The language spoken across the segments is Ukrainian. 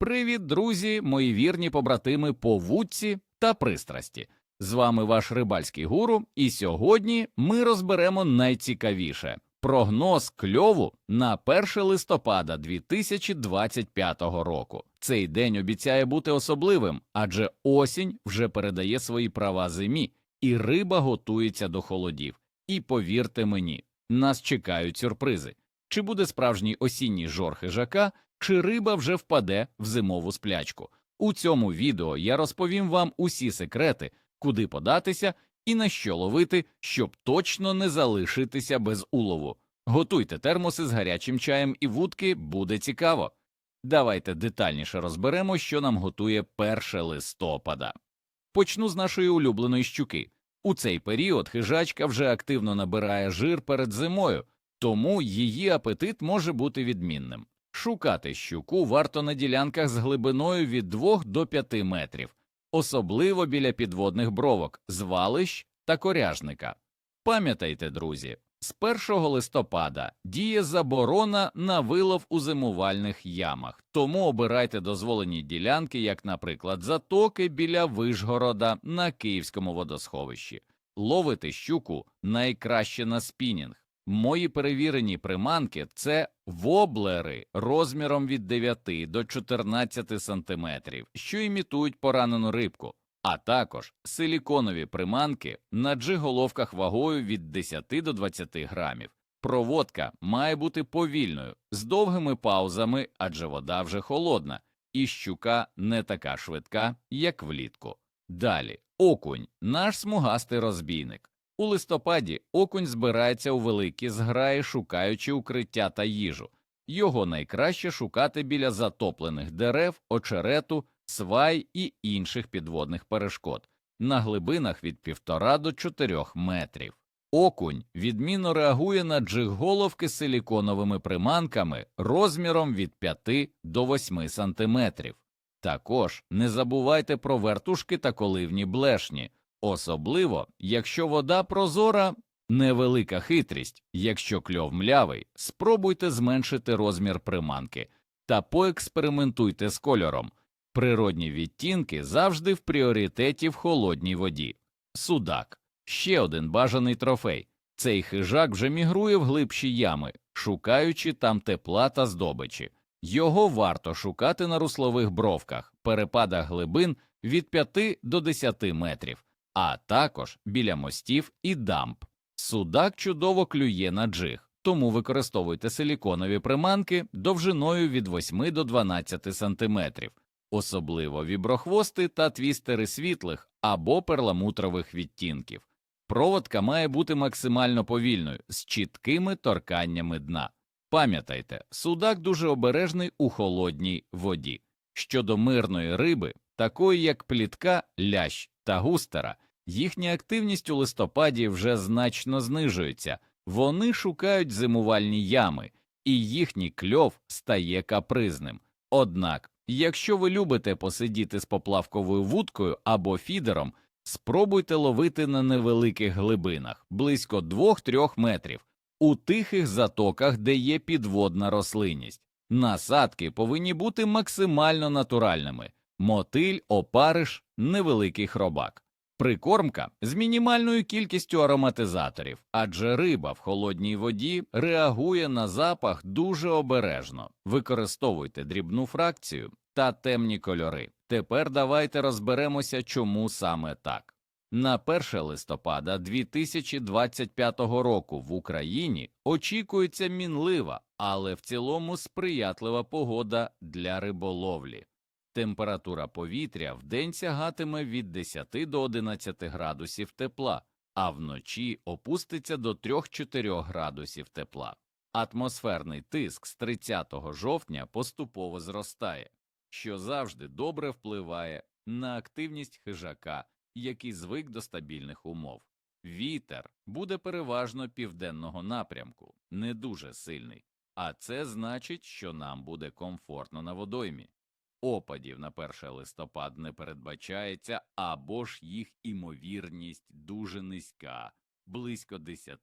Привіт, друзі, мої вірні побратими по вудці та пристрасті. З вами ваш рибальський гуру, і сьогодні ми розберемо найцікавіше прогноз кльову на 1 листопада 2025 року. Цей день обіцяє бути особливим, адже осінь вже передає свої права зимі, і риба готується до холодів. І повірте мені, нас чекають сюрпризи. Чи буде справжній осінній жор хижака, чи риба вже впаде в зимову сплячку. У цьому відео я розповім вам усі секрети, куди податися і на що ловити, щоб точно не залишитися без улову. Готуйте термоси з гарячим чаєм і вудки, буде цікаво. Давайте детальніше розберемо, що нам готує 1 листопада. Почну з нашої улюбленої щуки. У цей період хижачка вже активно набирає жир перед зимою, тому її апетит може бути відмінним. Шукати щуку варто на ділянках з глибиною від 2 до 5 метрів, особливо біля підводних бровок, звалищ та коряжника. Пам'ятайте, друзі, з 1 листопада діє заборона на вилов у зимувальних ямах, тому обирайте дозволені ділянки, як, наприклад, затоки біля Вишгорода на Київському водосховищі. Ловити щуку найкраще на спінінг. Мої перевірені приманки це воблери розміром від 9 до 14 сантиметрів, що імітують поранену рибку, а також силіконові приманки на джиголовках вагою від 10 до 20 грамів. Проводка має бути повільною, з довгими паузами, адже вода вже холодна, і щука не така швидка, як влітку. Далі окунь, наш смугастий розбійник. У листопаді окунь збирається у великі зграї, шукаючи укриття та їжу. Його найкраще шукати біля затоплених дерев, очерету, свай і інших підводних перешкод на глибинах від півтора до чотирьох метрів. Окунь відмінно реагує на джиг-головки з силіконовими приманками розміром від 5 до 8 сантиметрів. Також не забувайте про вертушки та коливні блешні. Особливо, якщо вода прозора, невелика хитрість, якщо кльов млявий, спробуйте зменшити розмір приманки та поекспериментуйте з кольором. Природні відтінки завжди в пріоритеті в холодній воді. Судак ще один бажаний трофей. Цей хижак вже мігрує в глибші ями, шукаючи там тепла та здобичі. Його варто шукати на руслових бровках, перепадах глибин від 5 до 10 метрів а також біля мостів і дамб. Судак чудово клює на джиг, тому використовуйте силіконові приманки довжиною від 8 до 12 сантиметрів, особливо віброхвости та твістери світлих або перламутрових відтінків. Проводка має бути максимально повільною з чіткими торканнями дна. Пам'ятайте, судак дуже обережний у холодній воді. Щодо мирної риби, такої як плітка, лящ та густера, їхня активність у листопаді вже значно знижується, вони шукають зимувальні ями, і їхній кльов стає капризним. Однак, якщо ви любите посидіти з поплавковою вудкою або фідером, спробуйте ловити на невеликих глибинах близько 2-3 метрів, у тихих затоках, де є підводна рослинність. Насадки повинні бути максимально натуральними мотиль, опариш, невеликий хробак. Прикормка з мінімальною кількістю ароматизаторів, адже риба в холодній воді реагує на запах дуже обережно. Використовуйте дрібну фракцію та темні кольори. Тепер давайте розберемося, чому саме так. На 1 листопада 2025 року в Україні очікується мінлива, але в цілому сприятлива погода для риболовлі. Температура повітря вдень сягатиме від 10 до 11 градусів тепла, а вночі опуститься до 3-4 градусів тепла. Атмосферний тиск з 30 жовтня поступово зростає, що завжди добре впливає на активність хижака, який звик до стабільних умов. Вітер буде переважно південного напрямку, не дуже сильний, а це значить, що нам буде комфортно на водоймі. Опадів на 1 листопад не передбачається, або ж їх імовірність дуже низька близько 10%.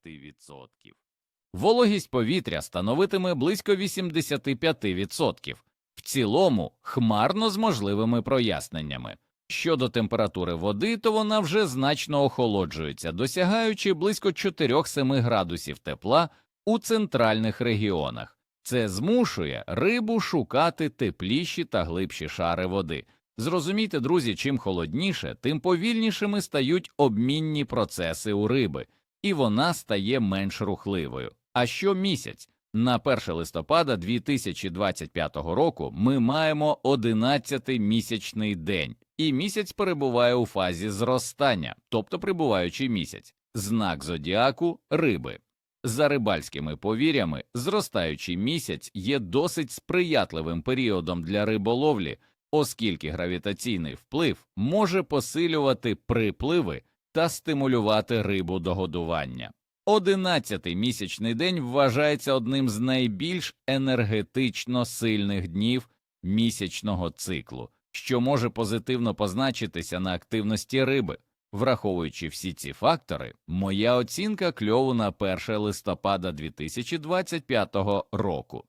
Вологість повітря становитиме близько 85%. В цілому хмарно з можливими проясненнями. Щодо температури води, то вона вже значно охолоджується, досягаючи близько 4-7 градусів тепла у центральних регіонах. Це змушує рибу шукати тепліші та глибші шари води. Зрозумійте, друзі, чим холодніше, тим повільнішими стають обмінні процеси у риби, і вона стає менш рухливою. А щомісяць, на 1 листопада 2025 року, ми маємо 11-й місячний день, і місяць перебуває у фазі зростання, тобто прибуваючий місяць, знак зодіаку риби. За рибальськими повір'ями, зростаючий місяць є досить сприятливим періодом для риболовлі, оскільки гравітаційний вплив може посилювати припливи та стимулювати рибу до годування. Одинадцятий місячний день вважається одним з найбільш енергетично сильних днів місячного циклу, що може позитивно позначитися на активності риби. Враховуючи всі ці фактори, моя оцінка кльову на 1 листопада 2025 року.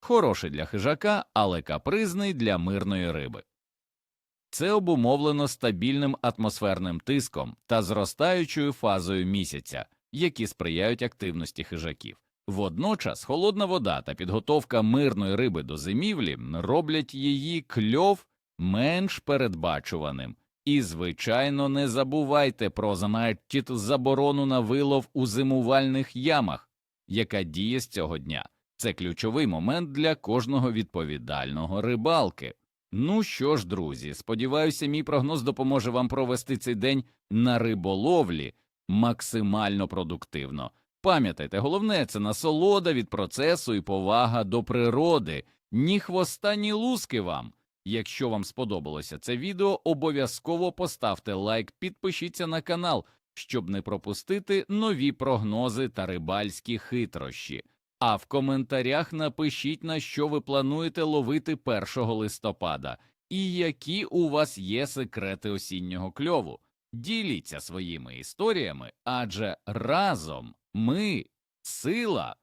Хороший для хижака, але капризний для мирної риби. Це обумовлено стабільним атмосферним тиском та зростаючою фазою місяця, які сприяють активності хижаків. Водночас холодна вода та підготовка мирної риби до зимівлі роблять її кльов менш передбачуваним. І, звичайно, не забувайте про занадтіту заборону на вилов у зимувальних ямах, яка діє з цього дня. Це ключовий момент для кожного відповідального рибалки. Ну що ж, друзі, сподіваюся, мій прогноз допоможе вам провести цей день на риболовлі максимально продуктивно. Пам'ятайте, головне це насолода від процесу і повага до природи, ні хвоста, ні луски вам. Якщо вам сподобалося це відео, обов'язково поставте лайк, підпишіться на канал, щоб не пропустити нові прогнози та рибальські хитрощі. А в коментарях напишіть, на що ви плануєте ловити 1 листопада і які у вас є секрети осіннього кльову. Діліться своїми історіями, адже разом ми сила.